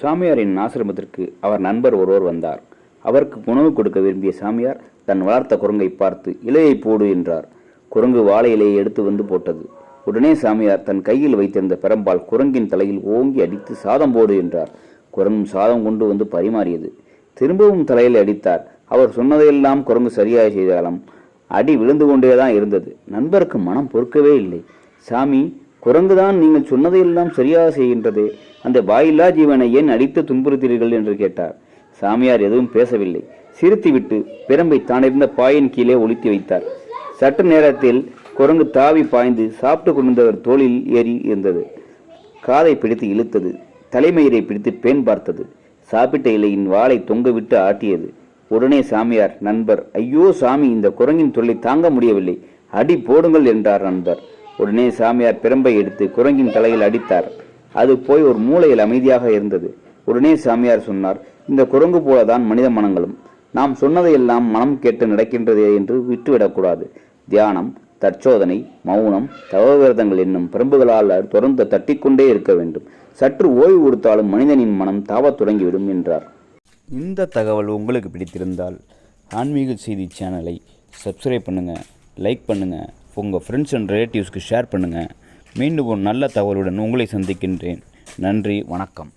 சாமியாரின் ஆசிரமத்திற்கு அவர் நண்பர் ஒருவர் வந்தார். அவருக்கு உணவு கொடுக்க விரும்பிய சாமியார் தன் வளர்த்த குரங்கை பார்த்து இலையை போடு என்றார். குரங்கு வாழை இலையை எடுத்து வந்து போட்டது. உடனே சாமியார் தன் கையில் வைத்திருந்த பெரம்பால் குரங்கின் தலையில் ஓங்கி அடித்து சாதம் போடு என்றார். குரங்கும் சாதம் கொண்டு வந்து பரிமாறியது. திரும்பவும் தலையில் அடித்தார். அவர் சொன்னதையெல்லாம் குரங்கு சரியாக செய்தாலும் அடி விழுந்து கொண்டேதான் இருந்தது. நண்பருக்கு மனம் பொறுக்கவே இல்லை. சாமி குரங்குதான் நீங்கள் சொன்னதையெல்லாம் சரியாக செய்கின்றது. அந்த வாயில்லா ஜீவனை ஏன் அடித்து துன்புறுத்தீர்கள் என்று கேட்டார். சாமியார் எதுவும் பேசவில்லை. சிரித்துவிட்டு பிரம்பை தானிருந்த பாயின் கீழே ஒளித்து வைத்தார். சற்று நேரத்தில் குரங்கு தாவி பாய்ந்து சாப்பிட்டு கொண்டிருந்தவர் தோளில் ஏறி இருந்தது. காதை பிடித்து இழுத்தது. தலைமயிரை பிடித்து பேன் பார்த்தது. சாப்பிட்ட இலையின் வாளை தொங்கவிட்டு ஆட்டியது. உடனே சாமியார் நண்பர் ஐயோ சாமி இந்த குரங்கின் தொல்லை தாங்க முடியவில்லை. அடி போடுங்கள் என்றார் நண்பர். உடனே சாமியார் பிரம்பை எடுத்து குரங்கின் தலையில் அடித்தார். அது போய் ஒரு மூலையில் அமைதியாக இருந்தது. உடனே சாமியார் சொன்னார் இந்த குரங்கு போலதான் மனித மனங்களும். நாம் சொன்னதையெல்லாம் மனம் கேட்டு நடக்கின்றதே என்று விட்டுவிடக்கூடாது. தியானம் தற்சோதனை மௌனம் தவவிரதங்கள் என்னும் பிரம்புகளால் தொடர்ந்து தட்டிக்கொண்டே இருக்க வேண்டும். சற்று ஓய்வு கொடுத்தாலும் மனிதனின் மனம் தாவத் தொடங்கிவிடும் என்றார். இந்த தகவல் உங்களுக்கு பிடித்திருந்தால் ஆன்மீக செய்தி சேனலை சப்ஸ்கிரைப் பண்ணுங்கள் லைக் பண்ணுங்கள் உங்கள் ஃப்ரெண்ட்ஸ் அண்ட் ரிலேட்டிவ்ஸ்க்கு ஷேர் பண்ணுங்கள் மீண்டும் ஒரு நல்ல தகவலுடன் உங்களை சந்திக்கின்றேன். நன்றி வணக்கம்.